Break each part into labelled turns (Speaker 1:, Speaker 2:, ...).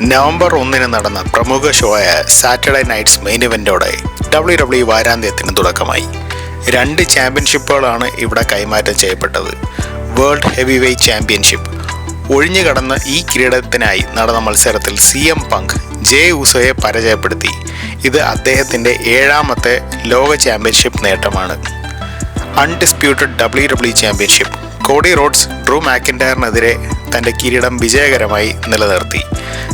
Speaker 1: November ഒന്നിന് നടന്ന പ്രമുഖ ഷോയായ സാറ്റർഡേ നൈറ്റ്സ് മെയിൻ ഇവന്റോടെ ഡബ്ല്യു ഡബ്ല്യു വാരാന്ത്യത്തിന് തുടക്കമായി. രണ്ട് ചാമ്പ്യൻഷിപ്പുകളാണ് ഇവിടെ കൈമാറ്റം ചെയ്യപ്പെട്ടത്. World heavyweight championship. ഒഴിഞ്ഞു കടന്ന ഈ കിരീടത്തിനായി നടന്ന മത്സരത്തിൽ സി എം പങ്ക് ജെ ഊസോയെ പരാജയപ്പെടുത്തി. ഇത് അദ്ദേഹത്തിന്റെ ഏഴാമത്തെ ലോക ചാമ്പ്യൻഷിപ്പ് നേട്ടമാണ്. Undisputed W W championship. Cody Rhodes Drew മാക്കിൻഡയറിനെതിരെ തന്റെ കിരീടം വിജയകരമായി നിലനിർത്തി.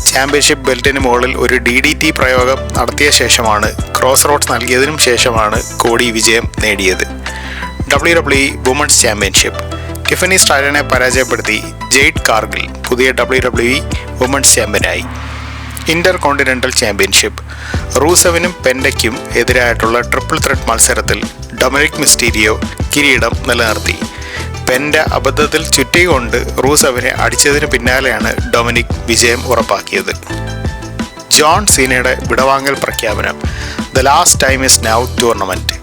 Speaker 1: ചാമ്പ്യൻഷിപ്പ് ബെൽറ്റിന് മുകളിൽ ഒരു ഡി ഡി ടി പ്രയോഗം നടത്തിയ ശേഷമാണ് ക്രോസ് റോഡ്സ് നൽകിയതിനും ശേഷമാണ് കോടി വിജയം നേടിയത്. W W women's championship Tiffany സ്റ്റാലിനെ പരാജയപ്പെടുത്തി ജെയ്ഡ് കാർഗിൽ പുതിയ ഡബ്ല്യു ഡബ്ല്യു വുമൺസ് ചാമ്പ്യനായി ഇന്റർ കോണ്ടിനെന്റൽ ചാമ്പ്യൻഷിപ്പ്. റൂസവിനും പെൻഡയ്ക്കും എതിരായിട്ടുള്ള ട്രിപ്പിൾ ത്രെഡ് മത്സരത്തിൽ ഡൊമിനിക് മിസ്റ്റീരിയോ കിരീടം നിലനിർത്തി. പെൻഡ അബദ്ധത്തിൽ ചുറ്റികൊണ്ട് റൂസവിനെ അടിച്ചതിന് പിന്നാലെയാണ് ഡൊമിനിക് വിജയം ഉറപ്പാക്കിയത്. ജോൺ സീനയുടെ വിടവാങ്ങൽ പ്രഖ്യാപനം the last time is now tournament.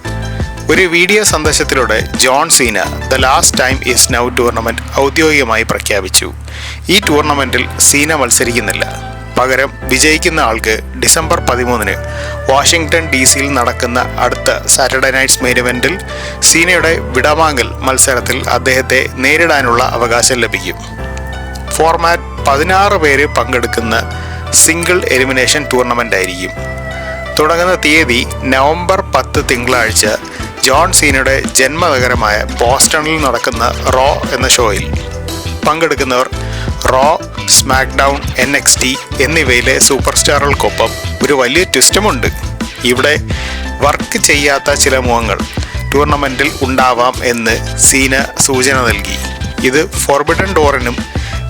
Speaker 1: ഒരു വീഡിയോ സന്ദേശത്തിലൂടെ John Cena the last time is now tournament ഔദ്യോഗികമായി പ്രഖ്യാപിച്ചു. ഈ ടൂർണമെന്റിൽ സീന മത്സരിക്കുന്നില്ല. പകരം വിജയിക്കുന്ന ആൾക്ക് ഡിസംബർ പതിമൂന്നിന് വാഷിംഗ്ടൺ ഡി സിയിൽ നടക്കുന്ന അടുത്ത സാറ്റർഡേ നൈറ്റ്സ് മെയിൻ ഇവന്റിൽ സീനയുടെ വിടവാങ്ങൽ മത്സരത്തിൽ അദ്ദേഹത്തെ നേരിടാനുള്ള അവകാശം ലഭിക്കും. ഫോർമാറ്റ് പതിനാറ് പേര് പങ്കെടുക്കുന്ന സിംഗിൾ എലിമിനേഷൻ ടൂർണമെന്റ് ആയിരിക്കും തുടങ്ങുന്ന തീയതി നവംബർ പത്ത് തിങ്കളാഴ്ച ജോൺ സീനയുടെ ജന്മനഗരമായ ബോസ്റ്റണിൽ നടക്കുന്ന റോ എന്ന ഷോയിൽ. പങ്കെടുക്കുന്നവർ Raw SmackDown N X T എന്നിവയിലെ സൂപ്പർ സ്റ്റാറുകൾക്കൊപ്പം ഒരു വലിയ ട്വിസ്റ്റുമുണ്ട് ഇവിടെ വർക്ക് ചെയ്യാത്ത ചില മുഖങ്ങൾ ടൂർണമെന്റിൽ ഉണ്ടാവാം എന്ന് സീന സൂചന നൽകി. ഇത് ഫോർബിഡൻ ഡോറിനും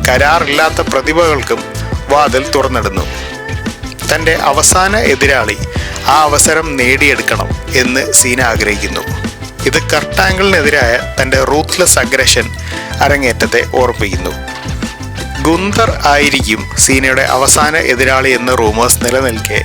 Speaker 1: കരാറില്ലാത്ത പ്രതിഭകൾക്കും വാതിൽ തുറന്നിടുന്നു. തന്റെ അവസാന എതിരാളി ആ അവസരം നേടിയെടുക്കണം എന്ന് സീന ആഗ്രഹിക്കുന്നു. ഇത് കർട്ടാങ്കിളിനെതിരായ തന്റെ റൂത്ത്ലെസ് അഗ്രഷൻ അരങ്ങേറ്റത്തെ ഓർമ്മിപ്പിക്കുന്നു. ഗുന്തർ ആയിരിക്കും സീനയുടെ അവസാന എതിരാളി എന്ന റൂമേഴ്സ് നിലനിൽക്കെ.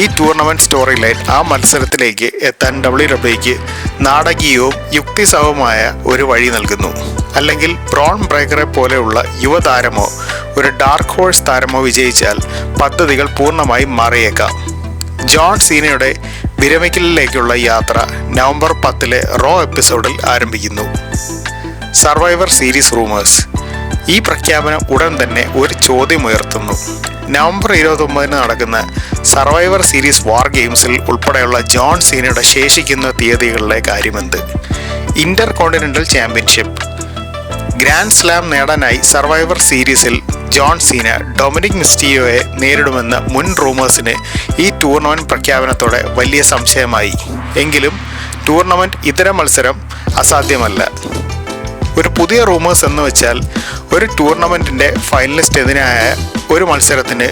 Speaker 1: ഈ ടൂർണമെന്റ് സ്റ്റോറി ലൈൻ ആ മത്സരത്തിലേക്ക് എത്താൻ ഡബ്ല്യു ഡബ്ല്യുക്ക് നാടകീയവും യുക്തിസഹവുമായ ഒരു വഴി നൽകുന്നു. അല്ലെങ്കിൽ ബ്രോൺ ബ്രേക്കറെ പോലെയുള്ള യുവതാരമോ ഒരു ഡാർക്ക് ഹോഴ്സ് താരമോ വിജയിച്ചാൽ പദ്ധതികൾ പൂർണമായി മാറിയേക്കാം. ജോൺ സീനയുടെ വിരമിക്കലിലേക്കുള്ള യാത്ര നവംബർ പത്തിലെ റോ എപ്പിസോഡിൽ ആരംഭിക്കുന്നു. Survivor Series rumours. ഈ പ്രഖ്യാപനം ഉടൻ തന്നെ ഒരു ചോദ്യമുയർത്തുന്നു. നവംബർ ഇരുപത്തൊമ്പതിന് നടക്കുന്ന സർവൈവർ സീരീസ് വാർ ഗെയിംസിൽ ഉൾപ്പെടെയുള്ള ജോൺ സീനയുടെ ശേഷിക്കുന്ന തീയതികളിലെ കാര്യമെന്ത്? Intercontinental championship. ഗ്രാൻഡ് സ്ലാം നേടാനായി സർവൈവർ സീരീസിൽ ജോൺ സീന ഡൊമിനിക് മിസ്റ്റിയോയെ നേരിടുമെന്ന മുൻ റൂമേഴ്സിന് ഈ ടൂർണമെന്റ് പ്രഖ്യാപനത്തോടെ വലിയ സംശയമായി. എങ്കിലും ടൂർണമെന്റ് ഇതര മത്സരം അസാധ്യമല്ല. ഒരു പുതിയ റൂമേഴ്സ് എന്ന് വെച്ചാൽ ഒരു ടൂർണമെന്റിന്റെ ഫൈനലിസ്റ്റ് എതിരായ ഒരു മത്സരത്തിന്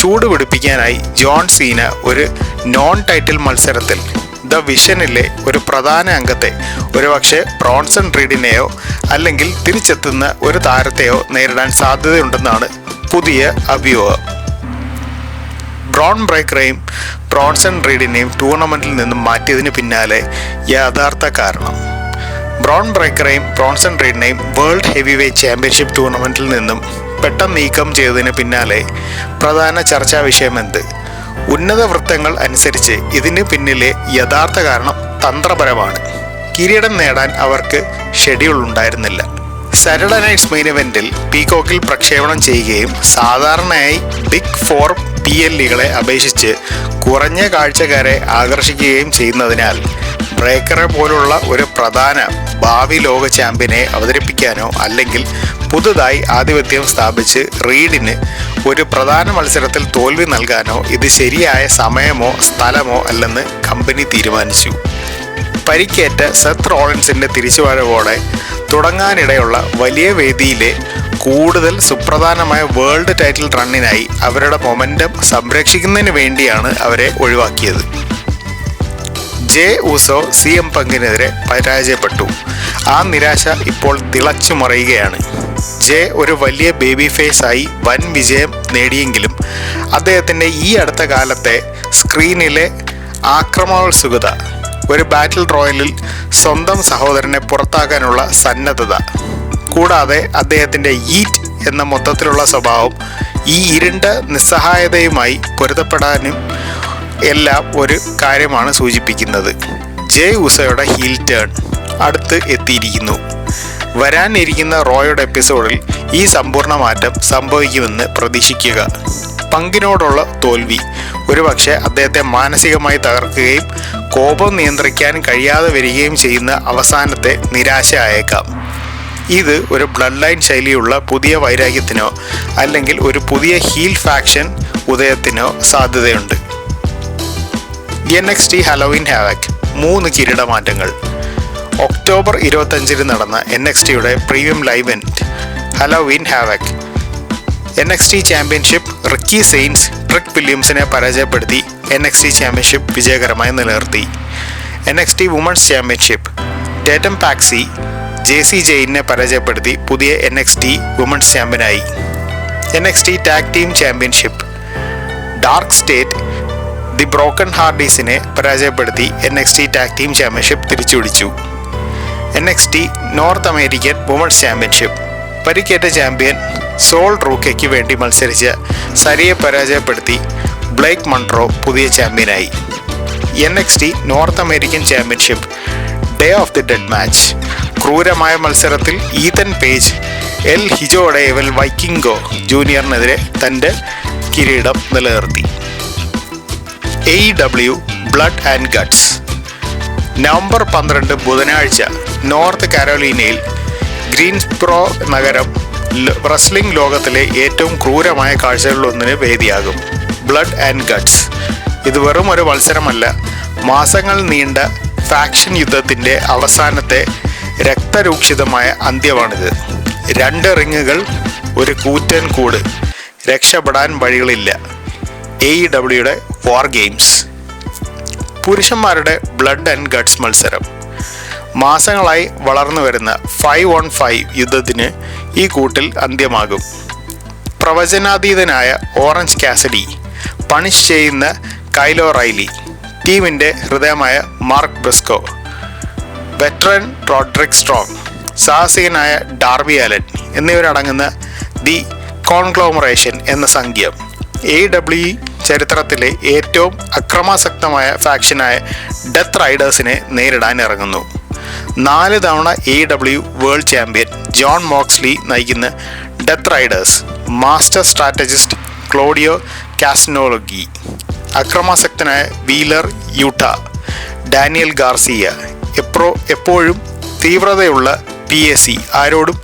Speaker 1: ചൂട് പിടിപ്പിക്കാനായി ജോൺ സീന ഒരു നോൺ ടൈറ്റിൽ മത്സരത്തിൽ ദ വിഷനിലെ ഒരു പ്രധാന അംഗത്തെ ഒരുപക്ഷെ ബ്രോൺസൺ റീഡിനെയോ അല്ലെങ്കിൽ തിരിച്ചെത്തുന്ന ഒരു താരത്തെയോ നേരിടാൻ സാധ്യതയുണ്ടെന്നാണ് പുതിയ അഭ്യൂഹം. ബ്രോൺ ബ്രേക്കറെയും ബ്രോൺസൺ റീഡിനെയും ടൂർണമെന്റിൽ നിന്നും മാറ്റിയതിന് പിന്നാലെ യഥാർത്ഥ കാരണം. ബ്രോൺ ബ്രേക്കറെയും ബ്രോൺസൺ റീഡിനെയും വേൾഡ് ഹെവി വെയ്റ്റ് ചാമ്പ്യൻഷിപ്പ് ടൂർണമെന്റിൽ നിന്നും പെട്ടെന്ന് നീക്കം ചെയ്തതിന് പിന്നാലെ പ്രധാന ചർച്ചാ വിഷയം എന്ത് ഉന്നത വൃത്തങ്ങൾ അനുസരിച്ച് ഇതിന് പിന്നിലെ യഥാർത്ഥ കാരണം തന്ത്രപരമാണ്. കിരീടം നേടാൻ അവർക്ക് ഷെഡ്യൂൾ ഉണ്ടായിരുന്നില്ല. സാറ്റർഡേ നൈറ്റ്സ് മെയിൻ ഇവന്റിൽ പീകോക്കിൽ പ്രക്ഷേപണം ചെയ്യുകയും സാധാരണയായി ബിഗ് ഫോർ പി എൽ ലികളെ അപേക്ഷിച്ച് കുറഞ്ഞ കാഴ്ചക്കാരെ ആകർഷിക്കുകയും ചെയ്യുന്നതിനാൽ ബ്രേക്കറെ പോലുള്ള ഒരു പ്രധാന ഭാവി ലോക ചാമ്പ്യനെ അവതരിപ്പിക്കാനോ അല്ലെങ്കിൽ പുതുതായി ആധിപത്യം സ്ഥാപിച്ച് റീഡിന് ഒരു പ്രധാന മത്സരത്തിൽ തോൽവി നൽകാനോ ഇത് ശരിയായ സമയമോ സ്ഥലമോ അല്ലെന്ന് കമ്പനി തീരുമാനിച്ചു. പരിക്കേറ്റ സെത്ത് റോളൻസിന്റെ തിരിച്ചുവരവോടെ തുടങ്ങാനിടയുള്ള വലിയ വേദിയിലെ കൂടുതൽ സുപ്രധാനമായ വേൾഡ് ടൈറ്റിൽ റണ്ണിനായി അവരുടെ മൊമെന്റം സംരക്ഷിക്കുന്നതിന് വേണ്ടിയാണ് അവരെ ഒഴിവാക്കിയത്. ജെ ഉസോ സി എം പങ്കിനെതിരെ പരാജയപ്പെട്ടു. ആ നിരാശ ഇപ്പോൾ തിളച്ചു മറയുകയാണ്. ജെ ഒരു വലിയ ബേബി ഫേസായി വൻ വിജയം നേടിയെങ്കിലും അദ്ദേഹത്തിന്റെ ഈ അടുത്ത കാലത്തെ സ്ക്രീനിലെ ആക്രമണോത്സുകത ഒരു ബാറ്റിൽ റോയലിൽ സ്വന്തം സഹോദരനെ പുറത്താക്കാനുള്ള സന്നദ്ധത കൂടാതെ അദ്ദേഹത്തിന്റെ ഈറ്റ് എന്ന മൊത്തത്തിലുള്ള സ്വഭാവം ഈ ഇരുണ്ട നിസ്സഹായതയുമായി പൊരുത്തപ്പെടാനും എല്ലാം ഒരു കാര്യമാണ് സൂചിപ്പിക്കുന്നത്. ജെ ഉസയുടെ ഹീൽ ടേൺ അടുത്ത് എത്തിയിരിക്കുന്നു. വരാനിരിക്കുന്ന റോയുടെ എപ്പിസോഡിൽ ഈ സമ്പൂർണ മാറ്റം സംഭവിക്കുമെന്ന് പ്രതീക്ഷിക്കുക. പങ്കിനോടുള്ള തോൽവി. ഒരുപക്ഷെ അദ്ദേഹത്തെ മാനസികമായി തകർക്കുകയും കോപം നിയന്ത്രിക്കാൻ കഴിയാതെ വരികയും ചെയ്യുന്ന അവസാനത്തെ നിരാശ ആയേക്കാം. ഇത് ഒരു ബ്ലഡ് ലൈൻ ശൈലിയുള്ള പുതിയ വൈരാഗ്യത്തിനോ അല്ലെങ്കിൽ ഒരു പുതിയ ഹീൽ ഫാക്ഷൻ ഉദയത്തിനോ സാധ്യതയുണ്ട്. N X T Halloween Havoc മൂന്ന് കിരീടമാറ്റങ്ങൾ. ഒക്ടോബർ ഇരുപത്തഞ്ചിന് നടന്ന എൻ എക്സ് ടിയുടെ premium live event Halloween Havoc N X T championship Ricky Saints Trick വില്യംസിനെ പരാജയപ്പെടുത്തി എൻ എക്സ് ടി ചാമ്പ്യൻഷിപ്പ് വിജയകരമായി നിലനിർത്തി. N X T women's championship Tatum Paxley Jacy ജെയിനെ പരാജയപ്പെടുത്തി പുതിയ N X T women's ചാമ്പ്യനായി N X T tag team championship Dark State the Broken ഹാർഡീസിനെ പരാജയപ്പെടുത്തി N X T tag team championship തിരിച്ചുപിടിച്ചു N X T North American women's championship പരിക്കേറ്റ champion Sol റൂക്കയ്ക്ക് വേണ്ടി മത്സരിച്ച സരിയെ പരാജയപ്പെടുത്തി Blake Monroe പുതിയ ചാമ്പ്യനായി N X T North American championship Day of the Dead match ക്രൂരമായ മത്സരത്തിൽ Ethan Page El Hijo del Vikingo ജൂനിയറിനെതിരെ തന്റെ കിരീടം നിലനിർത്തി. A W blood and guts November പന്ത്രണ്ട് ബുധനാഴ്ച നോർത്ത് കാരോലീനയിൽ ഗ്രീൻസ്പ്രോ നഗരം റെസ്ലിംഗ് ലോകത്തിലെ ഏറ്റവും ക്രൂരമായ കാഴ്ചകളിലൊന്നിന് വേദിയാകും. ബ്ലഡ് ആൻഡ് ഗട്ട്സ് ഇത് വെറും ഒരു മത്സരമല്ല മാസങ്ങൾ നീണ്ട ഫാക്ഷൻ യുദ്ധത്തിന്റെ അവസാനത്തെ രക്തരൂക്ഷിതമായ അന്ത്യമാണിത്. രണ്ട് റിങ്ങുകൾ ഒരു കൂറ്റൻ കൂട്. രക്ഷപ്പെടാൻ വഴികളില്ല. എ ഇ ഡബ്ല്യുടെ വാർ ഗെയിംസ് പുരുഷന്മാരുടെ ബ്ലഡ് ആൻഡ് ഗഡ്സ് മത്സരം. മാസങ്ങളായി വളർന്നു വരുന്ന ഫൈവ് ഓൺ ഫൈവ് യുദ്ധത്തിന് ഈ കൂട്ടിൽ അന്ത്യമാകും. പ്രവചനാതീതനായ ഓറഞ്ച് കാസഡി പണിഷ് ചെയ്യുന്ന കൈലോ റൈലി ടീമിന്റെ ഹൃദയമായ Mark Briscoe veteran Roderick Strong സാഹസികനായ Darby Allin എന്നിവരടങ്ങുന്ന ദി കോൺഗ്ലോമറേഷൻ എന്ന സംഖ്യം എ ഡബ്ല്യു ചരിത്രത്തിലെ ഏറ്റവും അക്രമാസക്തമായ ഫാക്ഷനായ ഡെത്ത് റൈഡേഴ്സിനെ നേരിടാൻ ഇറങ്ങുന്നു. നാല് തവണ A W world champion Jon Moxley നയിക്കുന്ന Death Riders master strategist Claudio Castagnoli അക്രമാസക്തനായ Wheeler Yuta Daniel Garcia എപ്രോ എപ്പോഴും തീവ്രതയുള്ള പി എ സി ആരോടും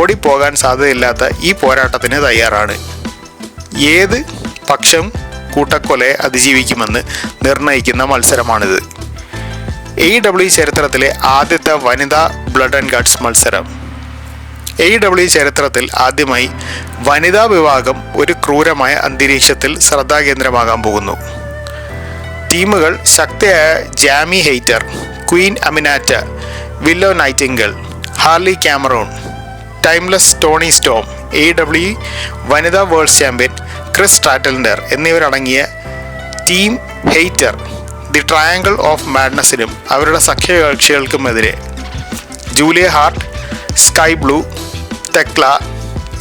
Speaker 1: ഓടിപ്പോകാൻ സാധ്യതയില്ലാത്ത ഈ പോരാട്ടത്തിന് തയ്യാറാണ്. ഏത് പക്ഷം കൂട്ടക്കൊലയെ അതിജീവിക്കുമെന്ന് നിർണയിക്കുന്ന മത്സരമാണിത്. എ ഡബ്ല്യു ചരിത്രത്തിലെ ആദ്യത്തെ വനിതാ ബ്ലഡ് ആൻഡ് ഗഡ്സ് മത്സരം. എ ഡബ്ല്യു ചരിത്രത്തിൽ ആദ്യമായി വനിതാ വിഭാഗം ഒരു ക്രൂരമായ അന്തരീക്ഷത്തിൽ ശ്രദ്ധാകേന്ദ്രമാകാൻ പോകുന്നു. ടീമുകൾ ശക്തിയായ Jamie hater queen Aminata Willow Nightingale Harley Cameron timeless Toni Storm A W വനിതാ വേൾഡ് ചാമ്പ്യൻ ക്രിസ് സ്ട്രാറ്റലിൻഡർ എന്നിവരടങ്ങിയ team hater the triangle of മാഡ്നസിനും അവരുടെ സഖ്യകക്ഷികൾക്കുമെതിരെ Julia Hart Skye Blue Thekla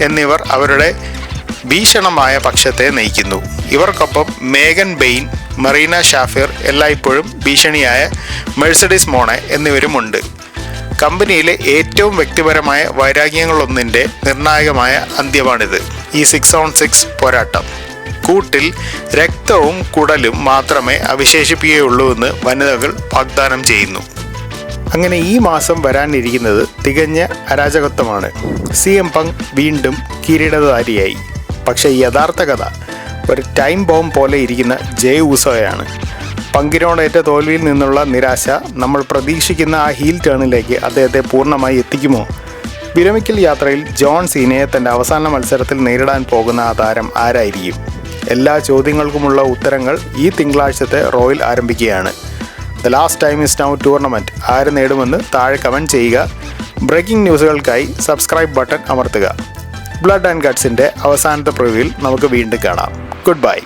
Speaker 1: എന്നിവർ അവരുടെ ഭീഷണമായ പക്ഷത്തെ നയിക്കുന്നു. ഇവർക്കൊപ്പം മേഗൻ ബെയിൻ മറീന ഷാഫിർ എല്ലായ്പ്പോഴും ഭീഷണിയായ മെഴ്സഡീസ് മോണെ എന്നിവരുമുണ്ട്. കമ്പനിയിലെ ഏറ്റവും വ്യക്തിപരമായ വൈരാഗ്യങ്ങളൊന്നിന്റെ നിർണായകമായ അന്ത്യമാണിത്. ഈ സിക്സ് ഓൺ സിക്സ് പോരാട്ടം. കൂട്ടിൽ രക്തവും കുടലും മാത്രമേ അവശേഷിപ്പിക്കുകയുള്ളൂ എന്ന് വനിതകൾ വാഗ്ദാനം ചെയ്യുന്നു. അങ്ങനെ ഈ മാസം വരാനിരിക്കുന്നത് തികഞ്ഞ അരാജകത്വമാണ്. സി എം പങ് വീണ്ടും കിരീടധാരിയായി. പക്ഷേ യഥാർത്ഥ കഥ ഒരു ടൈം ബോംബ് പോലെ ഇരിക്കുന്ന ജയ് ഊസോയാണ്. പങ്കിനോടേറ്റ തോൽവിയിൽ നിന്നുള്ള നിരാശ നമ്മൾ പ്രതീക്ഷിക്കുന്ന ആ ഹീൽ ടേണിലേക്ക് അദ്ദേഹത്തെ പൂർണമായി എത്തിക്കുമോ? വിരമിക്കൽ യാത്രയിൽ ജോൺ സീനയെ തന്റെ അവസാന മത്സരത്തിൽ നേരിടാൻ പോകുന്ന ആ താരം ആരായിരിക്കും? എല്ലാ ചോദ്യങ്ങൾക്കുമുള്ള ഉത്തരങ്ങൾ ഈ തിങ്കളാഴ്ചത്തെ റോയിൽ ആരംഭിക്കുകയാണ്. The last time is now tournament ആര് നേടുമെന്ന് താഴെ കമന്റ് ചെയ്യുക. ബ്രേക്കിംഗ് ന്യൂസുകൾക്കായി സബ്സ്ക്രൈബ് ബട്ടൺ അമർത്തുക. ബ്ലഡ് ആൻഡ് ഗട്ട്സിന്റെ അവസാനത്തെ പ്രിവ്യൂവിൽ നമുക്ക് വീണ്ടും കാണാം. Good bye